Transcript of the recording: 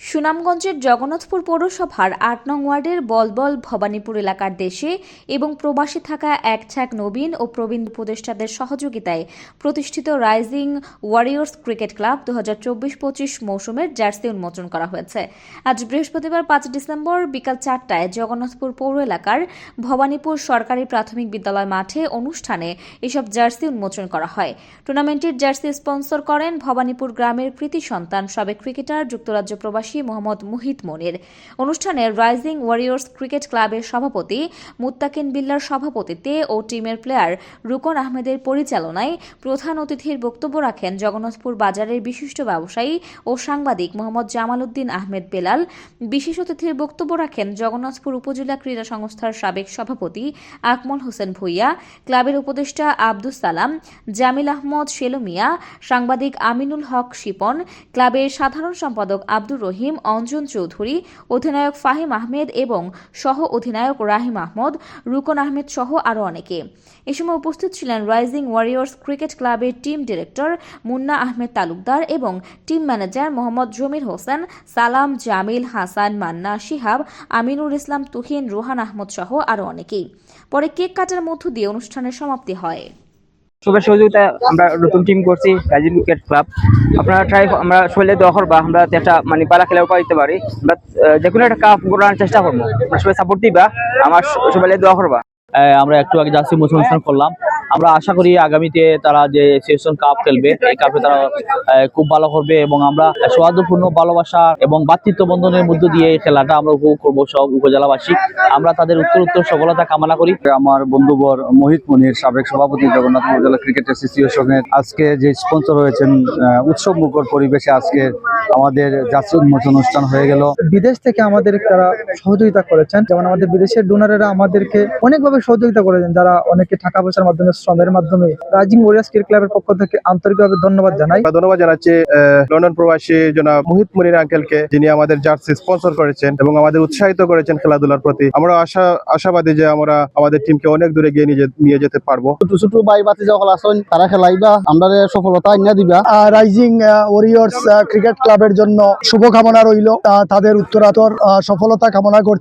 সুনামগঞ্জের জগন্নাথপুর পৌরসভার আট নং ওয়ার্ডের বলবল ভবানীপুর এলাকার দেশে এবং প্রবাসী থাকা এক ছ্যাক নবীন ও প্রবীণ উপদেষ্টাদের সহযোগিতায় প্রতিষ্ঠিত রাইজিং ওয়ারিয়র্স ক্রিকেট ক্লাব দু হাজার চব্বিশ পঁচিশ মৌসুমের জার্সি উন্মোচন করা হয়েছে। আজ বৃহস্পতিবার পাঁচ ডিসেম্বর বিকাল চারটায় জগন্নাথপুর পৌর এলাকার ভবানীপুর সরকারি প্রাথমিক বিদ্যালয় মাঠে অনুষ্ঠানে এসব জার্সি উন্মোচন করা হয়। টুর্নামেন্টের জার্সি স্পন্সর করেন ভবানীপুর গ্রামের কৃতি সন্তান, সাবেক ক্রিকেটার, যুক্তরাজ্য প্রবাসী মোহাম্মদ মুহিত মনির। অনুষ্ঠানে রাইজিং ওয়ারিয়র্স ক্রিকেট ক্লাবের সভাপতি মুত্তাকিন বিল্লার সভাপতিত্বে ও টিমের প্লেয়ার রুকন আহমেদের পরিচালনায় প্রধান অতিথির বক্তব্য রাখেন জগন্নাথপুর বাজারের বিশিষ্ট ব্যবসায়ী ও সাংবাদিক মোহাম্মদ জামাল উদ্দিন আহমেদ বেলাল। বিশেষ অতিথির বক্তব্য রাখেন জগন্নাথপুর উপজেলা ক্রীড়া সংস্থার সাবেক সভাপতি আকমল হোসেন ভুইয়া, ক্লাবের উপদেষ্টা আব্দুস সালাম, জামিল আহমদ সেলমিয়া সাংবাদিক আমিনুল হক শিপন, ক্লাবের সাধারণ সম্পাদক আব্দুর রহিম অঞ্জন চৌধুরী, অধিনায়ক ফাহিম আহমেদ এবং সহ অধিনায়ক রাহিম আহমদ, রুকন আহমেদ সহ আরও অনেকে। এ সময় উপস্থিত ছিলেন রাইজিং ওয়ারিয়র্স ক্রিকেট ক্লাবের টিম ডিরেক্টর মুন্না আহমেদ তালুকদার এবং টিম ম্যানেজার মোহাম্মদ জমির হোসেন, সালাম জামিল হাসান, মান্না শিহাব আমিনুর ইসলাম তুহিন, রোহান আহমদ সহ আরও অনেকেই। পরে কেক কাটার মধ্য দিয়ে অনুষ্ঠানের সমাপ্তি হয়। সবার সহযোগিতা আমরা নতুন টিম করছি ব্রাজিল ক্রিকেট ক্লাব আপনারা ট্রাই আমরা শরীরে দোয়া করবা, আমরা একটা মানে পালা উপায় দিতে পারি। আমরা যে কোনো একটা কাপ করার চেষ্টা করব। সবাই সাপোর্ট দিবা, আমার সবাই দোয়া করবা। আমরা একটু আগে যাচ্ছি মুসলমান করলাম। আমরা আশা করি আগামীতে তারা যে সিএসন কাপ খেলবে এই কাপে তারা খুব ভালো করবে এবং আমরা সৌহার্দ্যপূর্ণ ভালোবাসা এবং ভাতৃত্ব বন্ধনের মধ্য দিয়ে এই খেলাটা আমরা উপভোগ করব সব উপজেলাবাসী। আমরা তাদের উত্তর উত্তর সফলতা কামনা করি। আমার বন্ধুবর মোহিত মনির সাবেক সভাপতি জগন্নাথ উপজেলা ক্রিকেট অ্যাসোসিয়েশনের আজকে যে স্পন্সর হয়েছেন উৎসব মুখর পরিবেশে আজকে আমাদের জাতীয় উন্মোচন অনুষ্ঠান হয়ে গেল। বিদেশ থেকে আমাদের তারা সহযোগিতা করেছেন। যেমন আমাদের বিদেশের ডোনারেরা আমাদেরকে অনেকভাবে সহযোগিতা করেছেন। যারা অনেকে টাকা পয়সার মাধ্যমে শ্রমের মাধ্যমে রাইজিং ওরিয়াস ক্রিকেট ক্লাবের পক্ষ থেকে আন্তরিকভাবে ধন্যবাদ জানাই। ধন্যবাদ জানাচ্ছি লন্ডন প্রবাসী জনাব মোহিত মুনির আঙ্কেলকে যিনি আমাদের জার্সি স্পন্সর করেছেন এবং আমাদের উৎসাহিত করেছেন খেলাধুলার প্রতি। আমরা আশা আশাবাদী যে আমরা আমাদের টিমকে অনেক দূরে গিয়ে নিয়ে নিয়ে যেতে পারব। ছোট ছোট ভাই বাতি যখন আসেন তারা খেলাইবা আমরা সফলতা আনিয়া দিবা। রাইজিং ওরিয়র্স ক্রিকেট ক্লাবের জন্য শুভকামনা রইল তাদের উত্তরাতর আহ, সফলতা কামনা করছি।